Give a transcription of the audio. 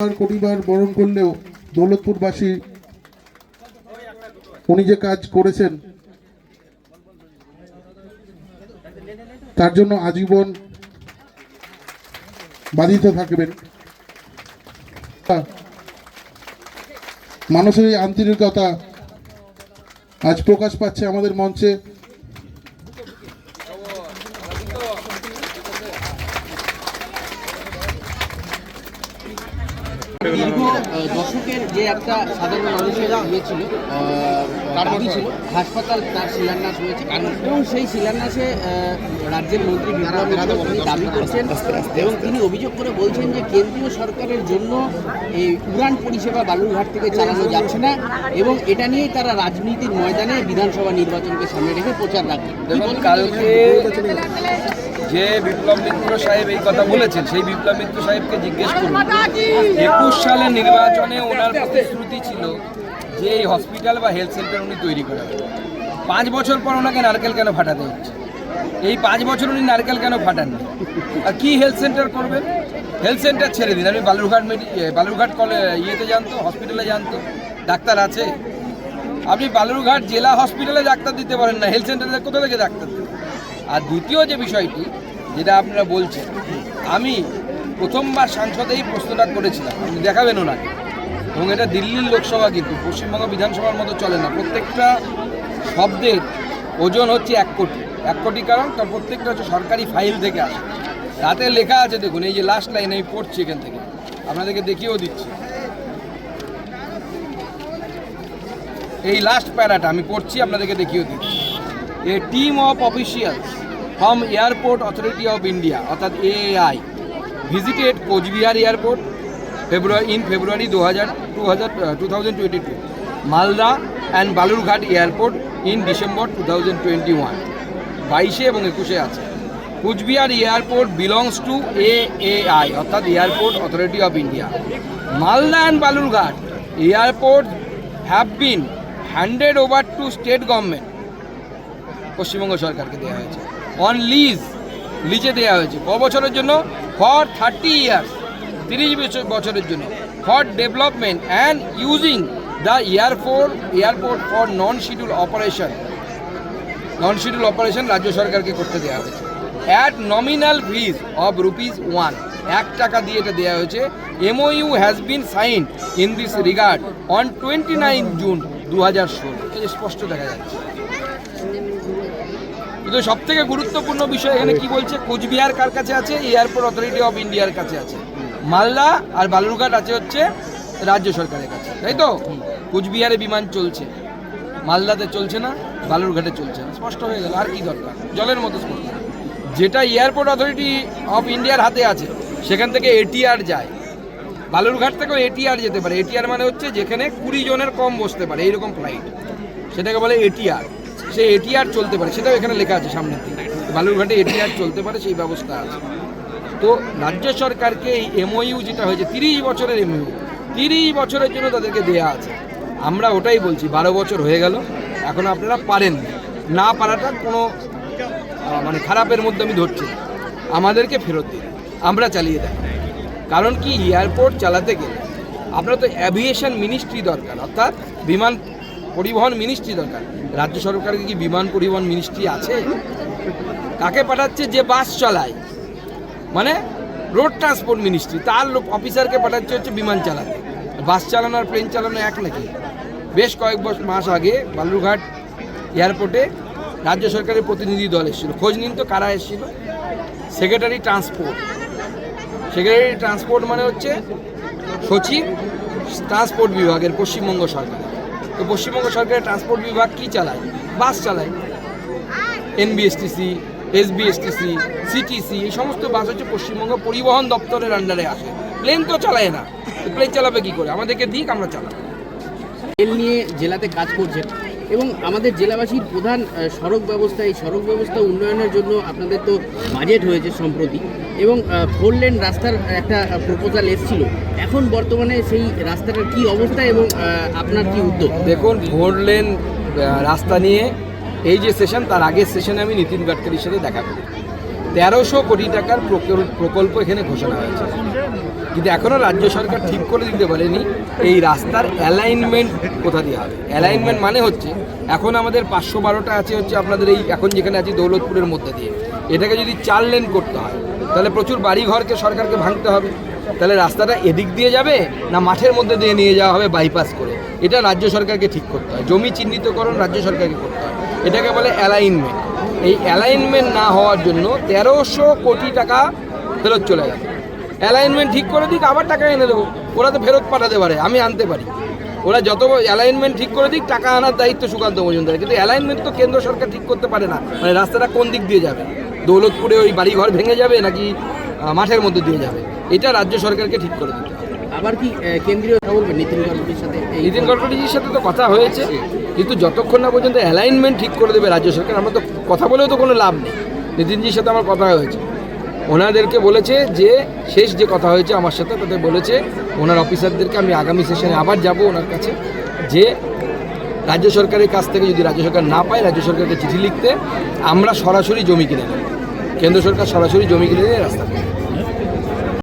পরিবার বরণ করলেও দৌলতপুরবাসী উনি যে কাজ করেছেন, তার জন্য আজীবন বাধিত থাকবেন। মানুষের এই আন্তরিকতা আজ প্রকাশ পাচ্ছে আমাদের মঞ্চে। দীর্ঘ দশকের যে একটা সাধারণ মানুষের ইয়ে ছিল দাবি ছিল, হাসপাতাল তার শিলান্যাস হয়েছে এবং সেই শিলান্যাসে রাজ্যের মন্ত্রী বিপ্লব তিনি দাবি করছেন এবং তিনি অভিযোগ করে বলছেন যে কেন্দ্রীয় সরকারের জন্য এই উড়ান পরিষেবা বালুরঘাট থেকে চালানো যাচ্ছে না এবং এটা নিয়েই তারা রাজনীতির ময়দানে বিধানসভা নির্বাচনকে সামনে রেখে প্রচার বলবেন? কালকে যে বিপ্লব মিত্র সাহেব এই কথা বলেছেন, সেই বিপ্লব মিত্র সাহেবকে জিজ্ঞেস করুন। একুশ সালের নির্বাচনে ওনার প্রতিশ্রুতি ছিল যে এই হসপিটাল বা হেলথ সেন্টার উনি তৈরি করাবেন। পাঁচ বছর পর ওনাকে নারকেল কেন ফাটাতে হচ্ছে? এই পাঁচ বছর উনি নারকেল কেন ফাটাননি? আর কি হেলথ সেন্টার করবেন? হেলথ সেন্টার ছেড়ে দিন। আপনি বালুরঘাট মেডি বালুরঘাট কলে, ইয়েতে জানতো, হসপিটালে জানতো। ডাক্তার আছে? আপনি বালুরঘাট জেলা হসপিটালে ডাক্তার দিতে পারেন না। হেলথ সেন্টারে কোথা থেকে ডাক্তার দেবেন? আর দ্বিতীয় যে বিষয়টি যেটা আপনারা বলছেন। আমি প্রথমবার সাংসদেই প্রশ্নটা করেছিলাম। আপনি দেখাবেন ওনাকে। এবং এটা দিল্লির লোকসভা কিন্তু, পশ্চিমবঙ্গ বিধানসভার মতো চলে না। প্রত্যেকটা শব্দের ওজন হচ্ছে এক কোটি। এক কোটি কারণ তার প্রত্যেকটা হচ্ছে সরকারি ফাইল থেকে আসে। তাতে লেখা আছে, দেখুন, এই যে লাস্ট লাইন আমি পড়ছি এখান থেকে। আপনাদেরকে দেখিয়েও দিচ্ছি। এই লাস্ট প্যারাটা আমি পড়ছি, আপনাদেরকে দেখিয়েও দিচ্ছি। A team of officials from airport authority of India অর্থাৎ AI visited Coochbehar airport February in February দু হাজার টু হাজার two thousand twenty two Malda and Balurghat airport in December two thousand twenty one বাইশে এবং একুশে আছে। Coochbehar airport belongs to A I অর্থাৎ airport authority of India Malda and Balurghat airport have been handed over to state government Paschimbanga সরকারকে দেওয়া হয়েছে। On lease লিজে দেওয়া হয়েছে। ক বছরের জন্য? ফর থার্টি ইয়ার্স তিরিশ বছর বছরের জন্য। For development and using the airport airport for non schedule operation non schedule operation রাজ্য সরকারকে করতে দেওয়া হয়েছে। At nominal fees of rupees one এক টাকা দিয়ে এটা দেওয়া হয়েছে। MOU has been sign in this regard on twenty nine June দু হাজার ষোলো। স্পষ্ট দেখা যাচ্ছে। কিন্তু সব থেকে গুরুত্বপূর্ণ বিষয় এখানে কি বলছে? কোচবিহার কার কাছে আছে? এয়ারপোর্ট অথরিটি অফ ইন্ডিয়ার কাছে আছে। মালদা আর বালুরঘাট আছে হচ্ছে রাজ্য সরকারের কাছে। তাই তো? কোচবিহারে বিমান চলছে। মালদাতে চলছে না, বালুরঘাটে চলছে না। স্পষ্ট হয়ে গেল, আর কি দরকার? জলের মতো স্পষ্ট। যেটা এয়ারপোর্ট অথরিটি অফ ইন্ডিয়ার হাতে আছে, সেখান থেকে এটিআর যায়। বালুরঘাট থেকেও এটিআর যেতে পারে। এটিআর মানে হচ্ছে যেখানে কুড়ি জনের কম বসতে পারে, এইরকম ফ্লাইট সেটাকে বলে এটিআর। সে এটিআর চলতে পারে, সেটাও এখানে লেখা আছে সামনের দিকে। বালুরঘাটে এটিআর চলতে পারে, সেই ব্যবস্থা আছে। তো রাজ্য সরকারকে এই এমওইউ যেটা হয়েছে, তিরিশ বছরের এমওইউ তিরিশ বছরের জন্য তাদেরকে দেয়া আছে। আমরা ওটাই বলছি, বারো বছর হয়ে গেল, এখন আপনারা পারেন। না পারাটা কোনো মানে খারাপের মধ্যে আমি ধরছি আমাদেরকে ফেরত দিন, আমরা চালিয়ে দেয় কারণ কি, এয়ারপোর্ট চালাতে গেলে আপনার তো অ্যাভিয়েশন মিনিস্ট্রি দরকার, অর্থাৎ বিমান পরিবহন মিনিস্ট্রি দরকার। রাজ্য সরকারের কি বিমান পরিবহন মিনিস্ট্রি আছে? কাকে পাঠাচ্ছে? যে বাস চালায়। মানে রোড ট্রান্সপোর্ট মিনিস্ট্রি। তার অফিসারকে পাঠাচ্ছে হচ্ছে বিমান চালাতে। বাস চালানো আর প্লেন চালানো এক নাকি বেশ কয়েক বছর মাস আগে বালুরঘাট এয়ারপোর্টে রাজ্য সরকারের প্রতিনিধি দল এসেছিল। খোঁজ নিন তো কারা এসেছিল। সেক্রেটারি ট্রান্সপোর্ট সেক্রেটারি ট্রান্সপোর্ট মানে হচ্ছে সচিব ট্রান্সপোর্ট বিভাগের পশ্চিমবঙ্গ সরকার তো পশ্চিমবঙ্গ সরকারের ট্রান্সপোর্ট বিভাগ কি চালায়? বাস চালায়। এনবিএসটিসি এসবিএসটিসি সিটিসি এই সমস্ত বাস হচ্ছে পশ্চিমবঙ্গ পরিবহন দপ্তরের আন্ডারে আসে। প্লেন তো চালায় না। প্লেন চালাবে কি করে? আমাদেরকে দিক, আমরা চালাবো রেল নিয়ে জেলাতে কাজ করছেন। এবং আমাদের জেলাবাসীর প্রধান সড়ক ব্যবস্থা, এই সড়ক ব্যবস্থা উন্নয়নের জন্য আপনাদের তো বাজেট হয়েছে সম্প্রতি এবং ফোর লেন রাস্তার একটা প্রপোজাল এসেছিল। এখন বর্তমানে সেই রাস্তাটার কি অবস্থা এবং আপনার কি উদ্যোগ? দেখুন ফোর লেন রাস্তা নিয়ে এই যে সেশন তার আগের সেশনে আমি নীতিন গাডকারির সাথে দেখা করি। তেরোশো কোটি টাকার প্রকল্প এখানে ঘোষণা হয়েছে। কিন্তু এখনও রাজ্য সরকার ঠিক করে দিতে পারেনি এই রাস্তার অ্যালাইনমেন্ট কোথা দিয়ে হবে? অ্যালাইনমেন্ট মানে হচ্ছে, এখন আমাদের পাঁচশো বারোটা আছে হচ্ছে আপনাদের এই এখন যেখানে আছি দৌলতপুরের মধ্যে দিয়ে। এটাকে যদি চার লেন করতে হয়, তাহলে প্রচুর বাড়ি ঘরকে সরকারকে ভাঙতে হবে। তাহলে রাস্তাটা এদিক দিয়ে যাবে না মাঠের মধ্যে দিয়ে নিয়ে যাওয়া হবে বাইপাস করে? এটা রাজ্য সরকারকে ঠিক করতে হয়। জমি চিহ্নিতকরণ রাজ্য সরকারকে করতে হয়। এটাকে বলে অ্যালাইনমেন্ট এই অ্যালাইনমেন্ট না হওয়ার জন্য তেরোশো কোটি টাকা ফেরত চলে গেল অ্যালাইনমেন্ট ঠিক করে দিক, আবার টাকা এনে দেবো। ওরা তো ফেরত পাঠাতে পারে, আমি আনতে পারি। ওরা যত অ্যালাইনমেন্ট ঠিক করে দিক, টাকা আনার দায়িত্ব সুকান্ত মজুমদার। কিন্তু অ্যালাইনমেন্ট তো কেন্দ্র সরকার ঠিক করতে পারে না। মানে রাস্তাটা কোন দিক দিয়ে যাবে? দৌলতপুরে ওই বাড়িঘর ভেঙে যাবে নাকি মাঠের মধ্যে দিয়ে যাবে? এটা রাজ্য সরকারকে ঠিক করে দিতে আবার কি কেন্দ্রীয় কথা বলবেন? নীতিন গডকরির সাথে নীতিন গডকরিজির সাথে তো কথা হয়েছে কিন্তু যতক্ষণ না পর্যন্ত অ্যালাইনমেন্ট ঠিক করে দেবে রাজ্য সরকার আমরা তো কথা বলেও তো কোনো লাভ নেই। নীতিনজির সাথে আমার কথা হয়েছে। ওনাদেরকে বলেছে যে শেষ যে কথা হয়েছে আমার সাথে তাতে বলেছে ওনার অফিসারদেরকে আমি আগামী সেশনে আবার যাব ওনার কাছে যে রাজ্য সরকারের কাছ থেকে যদি রাজ্য সরকার না পায় রাজ্য সরকারকে চিঠি লিখতে আমরা সরাসরি জমি কিনে নেব। কেন্দ্র সরকার সরাসরি জমি কিনে নিয়ে রাস্তা।